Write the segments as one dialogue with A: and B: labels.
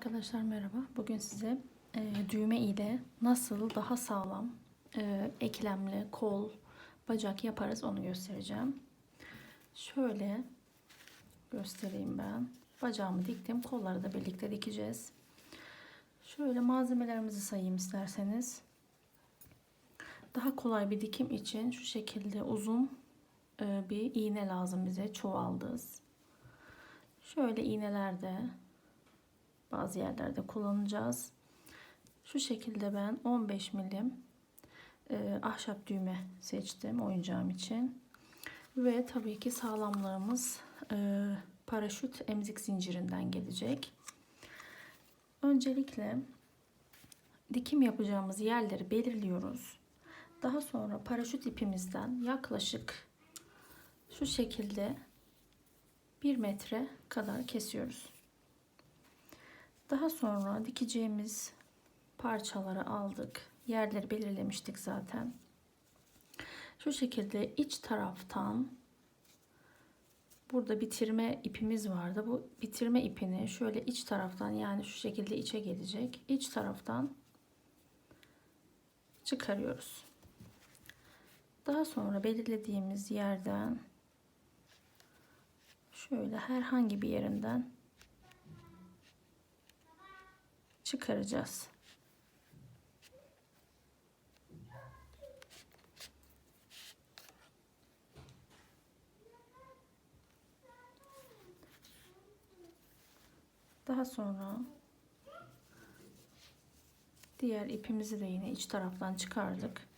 A: Arkadaşlar merhaba. Bugün size e, düğme ile nasıl daha sağlam e, eklemli kol, bacak yaparız onu göstereceğim. Şöyle göstereyim ben. Bacağımı diktim. Kolları da birlikte dikeceğiz. Şöyle malzemelerimizi sayayım isterseniz. Daha kolay bir dikim için şu şekilde uzun e, bir iğne lazım bize. Çuvaldız. Şöyle iğnelerde bazı yerlerde kullanacağız. Şu şekilde ben 15 milim e, ahşap düğme seçtim oyuncağım için. Ve tabii ki sağlamlığımız e, paraşüt emzik zincirinden gelecek. Öncelikle dikim yapacağımız yerleri belirliyoruz. Daha sonra paraşüt ipimizden yaklaşık şu şekilde 1 metre kadar kesiyoruz. Daha sonra dikeceğimiz parçaları aldık. Yerleri belirlemiştik zaten. Şu şekilde iç taraftan burada bitirme ipimiz vardı. Bu bitirme ipini şöyle iç taraftan yani şu şekilde içe gelecek. İç taraftan çıkarıyoruz. Daha sonra belirlediğimiz yerden şöyle herhangi bir yerinden çıkaracağız. Daha sonra diğer ipimizi de yine iç taraftan çıkardık.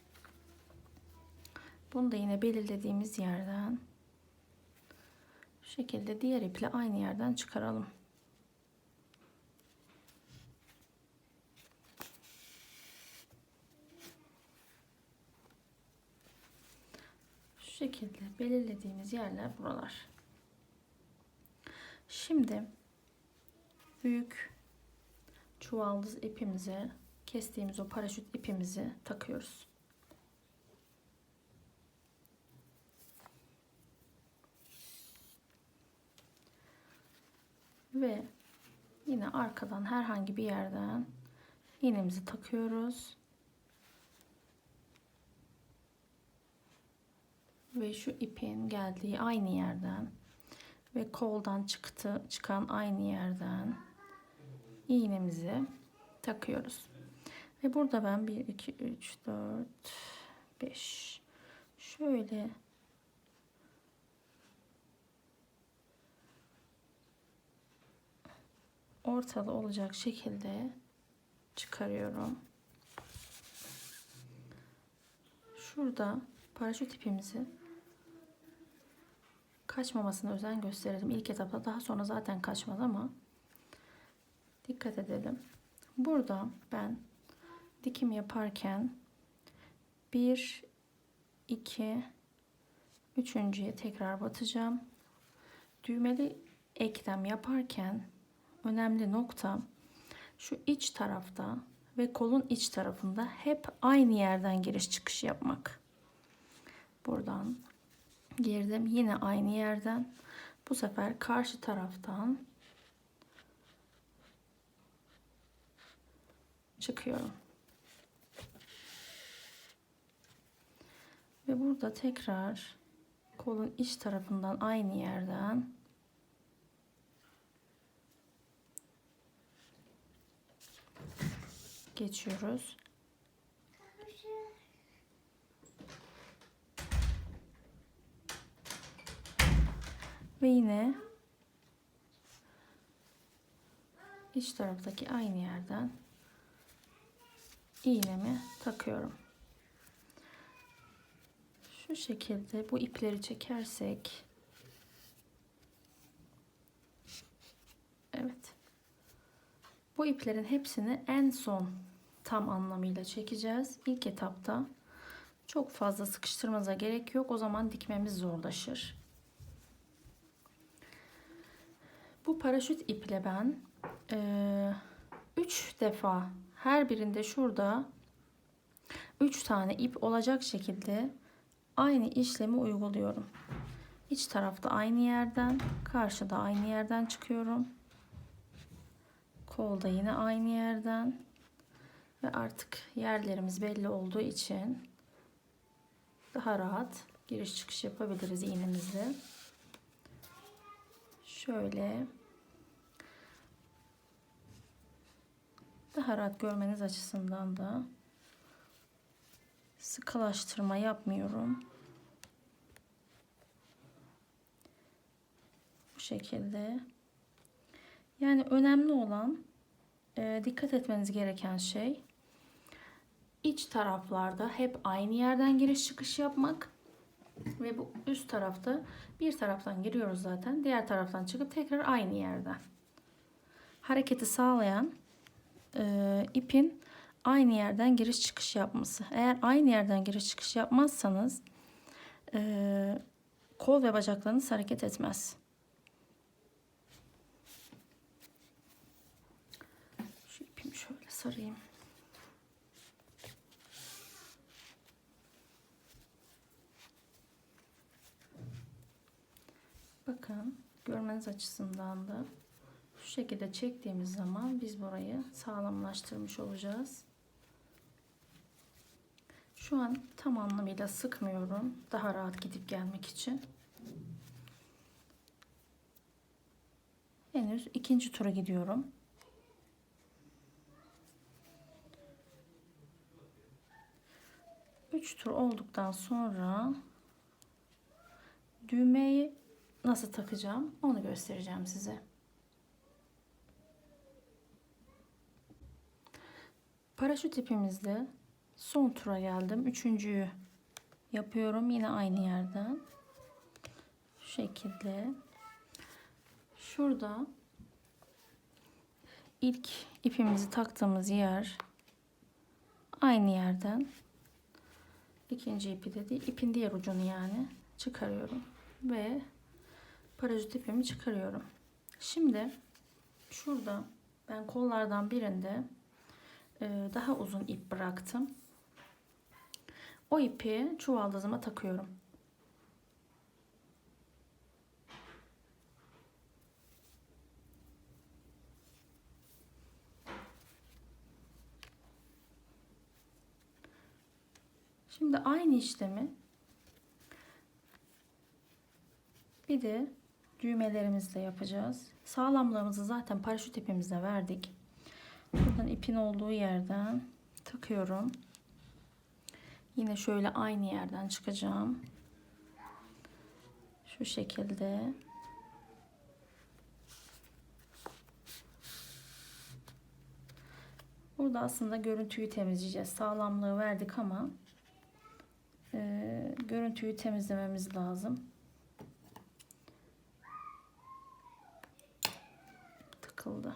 A: Bunu da yine belirlediğimiz yerden şekilde diğer iple aynı yerden çıkaralım. Şekilde belirlediğimiz yerler buralar. Şimdi büyük çuvaldız ipimize kestiğimiz o paraşüt ipimizi takıyoruz. Ve yine arkadan herhangi bir yerden iğnemizi takıyoruz. Ve şu ipin geldiği aynı yerden ve koldan çıktı çıkan aynı yerden iğnemizi takıyoruz. Ve burada ben 1 2 3 4 5 şöyle ortalı olacak şekilde çıkarıyorum. Şurada paraşüt ipimizi kaçmamasına özen gösterelim. İlk etapta daha sonra zaten kaçmaz ama dikkat edelim. Burada ben dikim yaparken 1 2 üçüncüye tekrar batacağım. Düğmeli eklem yaparken önemli nokta şu iç tarafta ve kolun iç tarafında hep aynı yerden giriş çıkış yapmak. Buradan girdim yine aynı yerden bu sefer karşı taraftan çıkıyorum. Ve burada tekrar kolun iç tarafından aynı yerden geçiyoruz. Ve yine iç taraftaki aynı yerden iğnemi takıyorum. Şu şekilde bu ipleri çekersek Evet. Bu iplerin hepsini en son tam anlamıyla çekeceğiz. İlk etapta çok fazla sıkıştırmanıza gerek yok. O zaman dikmemiz zorlaşır. Bu paraşüt iple ben 3 e, defa her birinde şurada 3 tane ip olacak şekilde aynı işlemi uyguluyorum. İç tarafta aynı yerden, karşıda aynı yerden çıkıyorum. Kolda yine aynı yerden. Ve artık yerlerimiz belli olduğu için daha rahat giriş çıkış yapabiliriz iğnemizle. Şöyle daha rahat görmeniz açısından da sıkılaştırma yapmıyorum. Bu şekilde. Yani önemli olan e, dikkat etmeniz gereken şey iç taraflarda hep aynı yerden giriş çıkış yapmak ve bu üst tarafta bir taraftan giriyoruz zaten diğer taraftan çıkıp tekrar aynı yerden hareketi sağlayan e, ipin aynı yerden giriş çıkış yapması. Eğer aynı yerden giriş çıkış yapmazsanız e, kol ve bacaklarınız hareket etmez. Şu ipimi şöyle sarayım. Bakın görmeniz açısından da şekilde çektiğimiz zaman biz burayı sağlamlaştırmış olacağız. Şu an tam anlamıyla sıkmıyorum. Daha rahat gidip gelmek için. Henüz ikinci tura gidiyorum. Üç tur olduktan sonra düğmeyi nasıl takacağım onu göstereceğim size. Paraşüt ipimizde son tura geldim. Üçüncüyü yapıyorum yine aynı yerden. Şu şekilde. Şurada ilk ipimizi taktığımız yer aynı yerden ikinci ipi de değil, ipin diğer ucunu yani çıkarıyorum ve paraşüt ipimi çıkarıyorum. Şimdi şurada ben kollardan birinde daha uzun ip bıraktım. O ipi çuvaldızıma takıyorum. Şimdi aynı işlemi bir de düğmelerimizle yapacağız. Sağlamlığımızı zaten paraşüt ipimizle verdik. Buradan ipin olduğu yerden takıyorum. Yine şöyle aynı yerden çıkacağım. Şu şekilde. Burada aslında görüntüyü temizleyeceğiz. Sağlamlığı verdik ama e, görüntüyü temizlememiz lazım. Tıkıldı.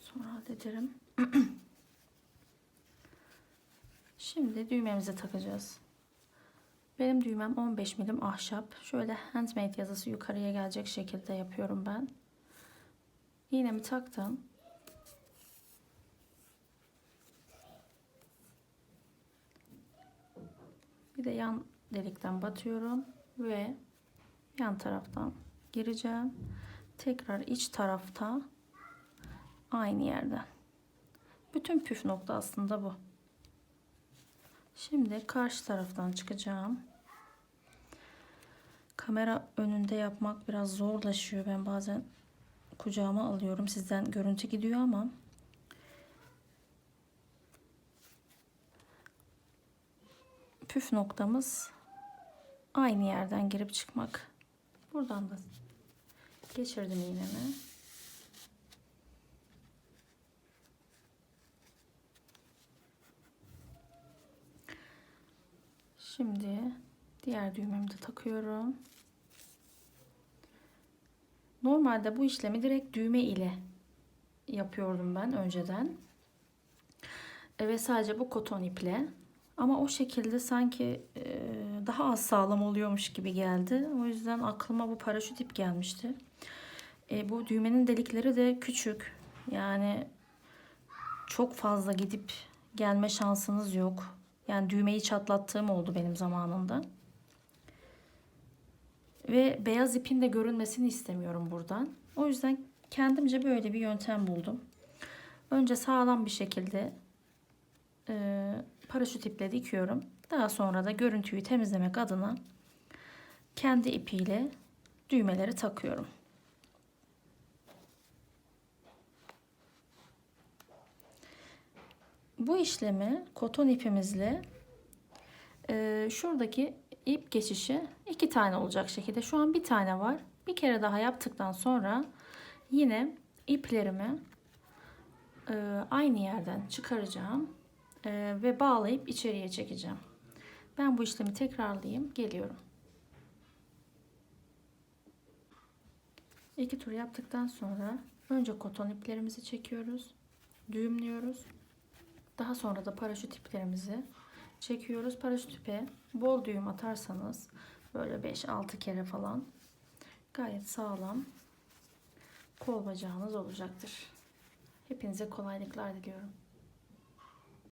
A: Şimdi hallederim. Şimdi düğmemizi takacağız. Benim düğmem 15 milim ahşap. Şöyle handmade yazısı yukarıya gelecek şekilde yapıyorum ben. İğnemi taktım. Bir de yan delikten batıyorum ve yan taraftan gireceğim. Tekrar iç tarafta aynı yerden. Bütün püf nokta aslında bu. Şimdi karşı taraftan çıkacağım. Kamera önünde yapmak biraz zorlaşıyor. Ben bazen kucağıma alıyorum. Sizden görüntü gidiyor ama püf noktamız aynı yerden girip çıkmak. Buradan da geçirdim iğnemi. Şimdi diğer düğmemi de takıyorum. Normalde bu işlemi direkt düğme ile yapıyordum ben önceden. E, ve sadece bu koton iple. Ama o şekilde sanki e, daha az sağlam oluyormuş gibi geldi. O yüzden aklıma bu paraşüt ip gelmişti. E, bu düğmenin delikleri de küçük. Yani çok fazla gidip gelme şansınız yok. Yani düğmeyi çatlattığım oldu benim zamanında. Ve beyaz ipin de görünmesini istemiyorum buradan. O yüzden kendimce böyle bir yöntem buldum. Önce sağlam bir şekilde e, paraşüt iple dikiyorum. Daha sonra da görüntüyü temizlemek adına kendi ipiyle düğmeleri takıyorum. Bu işlemi koton ipimizle e, şuradaki ip geçişi iki tane olacak şekilde. Şu an bir tane var. Bir kere daha yaptıktan sonra yine iplerimi e, aynı yerden çıkaracağım e, ve bağlayıp içeriye çekeceğim. Ben bu işlemi tekrarlayayım. Geliyorum. İki tur yaptıktan sonra önce koton iplerimizi çekiyoruz. Düğümlüyoruz. Daha sonra da paraşüt iplerimizi çekiyoruz. Paraşüt ipe bol düğüm atarsanız böyle 5-6 kere falan gayet sağlam kol bacağınız olacaktır. Hepinize kolaylıklar diliyorum.